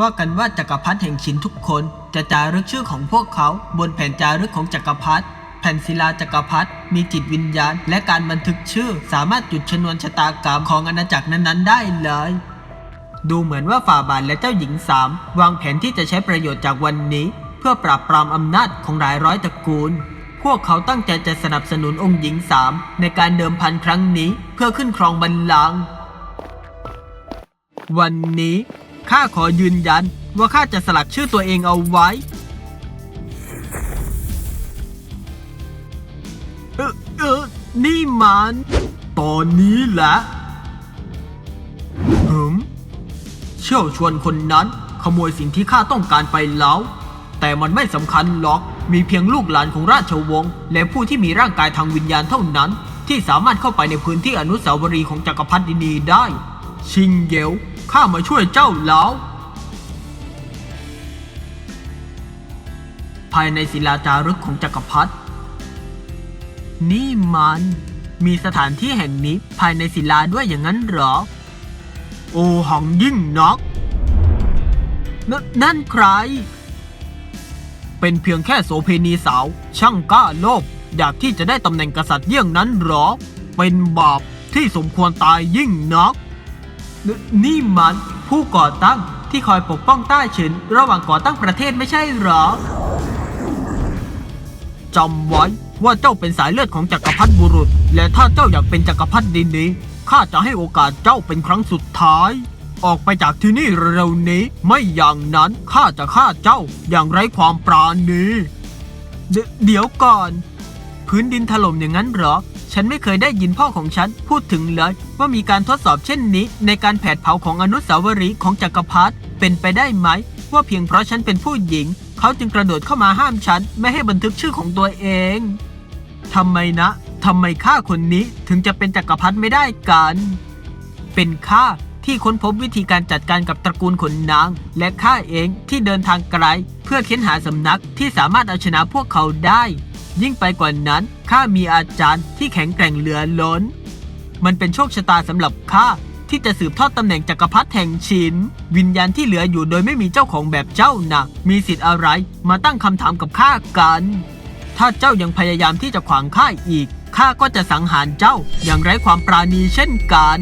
ว่ากันว่าจักรพรรดิแห่งชินทุกคนจะจารึกชื่อของพวกเขา บนแผ่นจารึกของจักรพรรดิแผ่นศิลาจักรพรรดิมีจิตวิญญาณ และการบันทึกชื่อ สามารถจุดชนวนชะตากรรมของอาณาจักรนั้นๆ ได้เลย ดูเหมือนว่าฝ่าบาทและเจ้าหญิงสามวางแผนที่จะใช้ประโยชน์จากวันนี้ เพื่อปราบปรามอำนาจของหลายร้อยตระกูล พวกเขาตั้งใจจะสนับสนุนองค์หญิงสามในการเดิมพันครั้งนี้เพื่อขึ้นครองบัลลังก์วันนี้ ข้าขอยืนยันว่าข้าจะสลักชื่อตัวเองเอาไว้ เออเออนี่มัน ตอนนี้แหละหืมเชี่ยวชวนคนนั้นขโมยสิ่งที่ข้าต้องการไปแล้ว แต่มันไม่สำคัญหรอก มีเพียงลูกหลานของราชวงศ์และผู้ที่มีร่างกายทางวิญญาณเท่านั้น ที่สามารถเข้าไปในพื้นที่อนุสาวรีย์ของจักรพรรดินีได้ ชิงเยว ข้ามาช่วยเจ้าแล้ว ภายในศิลาจารึกของจักรพรรดินี่มันมีสถานที่แห่งนี้ภายในศิลาด้วยอย่างนั้นเหรอ โอหังยิ่งนักนนั่นใคร เป็นเพียงแค่โสเพณีสาว ช่างกล้าโลภอยากที่จะได้ตำแหน่งกษัตริย์เยี่ยงนั้นหรอ เป็นบาปที่สมควรตายยิ่งนัก นี่มันผู้ก่อตั้งที่คอยปกป้องใต้เฉินระหว่างก่อตั้งประเทศไม่ใช่หรอจำไว้ว่าเจ้าเป็นสายเลือดของจักรพรรดิบุรุษ และถ้าเจ้าอยากเป็นจักรพรรดินี้ข้าจะให้โอกาสเจ้าเป็นครั้งสุดท้าย ออกไปจากที่นี่เร็วนี้ ไม่อย่างนั้นข้าจะฆ่าเจ้าอย่างไร้ความปราณีเดเดี๋ยวก่อน พื้นดินถล่มอย่างนั้นเหรอ ฉันไม่เคยได้ยินพ่อของฉันพูดถึงเลยว่ามีการทดสอบเช่นนี้ ในการแผดเผาของอนุสาวรีย์ของจักรพรรดิเป็นไปได้ไหม ว่าเพียงเพราะฉันเป็นผู้หญิง เขาจึงกระโดดเข้ามาห้ามฉัน ไม่ให้บันทึกชื่อของตัวเองทำไมนะทำไมข้าคนนี้ถึงจะเป็นจักรพรรดิไม่ได้กัน เป็นข้าที่ค้นพบวิธีการจัดการกับตระกูลขนนาง และข้าเองที่เดินทางไกล เพื่อเค้นหาสำนักที่สามารถเอาชนะพวกเขาได้ ยิ่งไปกว่านั้นข้ามีอาจารย์ที่แข็งแกร่งเหลือล้น มันเป็นโชคชะตาสำหรับข้าที่จะสืบทอดตำแหน่งจักรพรรดิแห่งชินวิญญาณที่เหลืออยู่โดยไม่มีเจ้าของแบบเจ้านะมีสิทธิ์อะไรมาตั้งคำถามกับข้ากัน ถ้าเจ้ายังพยายามที่จะขวางข้าอีกข้าก็จะสังหารเจ้าอย่างไร้ความปราณีเช่นกัน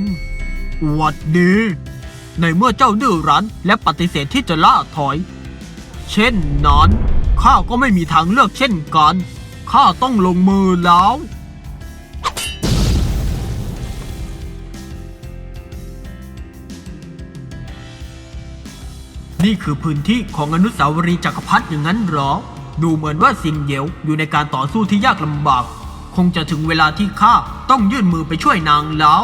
หวัดดี ในเมื่อเจ้าดื้อรั้นและปฏิเสธที่จะล่าถอย เช่นนั้นข้าก็ไม่มีทางเลือกเช่นกัน ข้าต้องลงมือแล้ว นี่คือพื้นที่ของอนุสาวรีย์จักรพรรดิอย่างนั้นหรอ ดูเหมือนว่าสิงเหยวอยู่ในการต่อสู้ที่ยากลำบาก คงจะถึงเวลาที่ข้าต้องยื่นมือไปช่วยนางแล้ว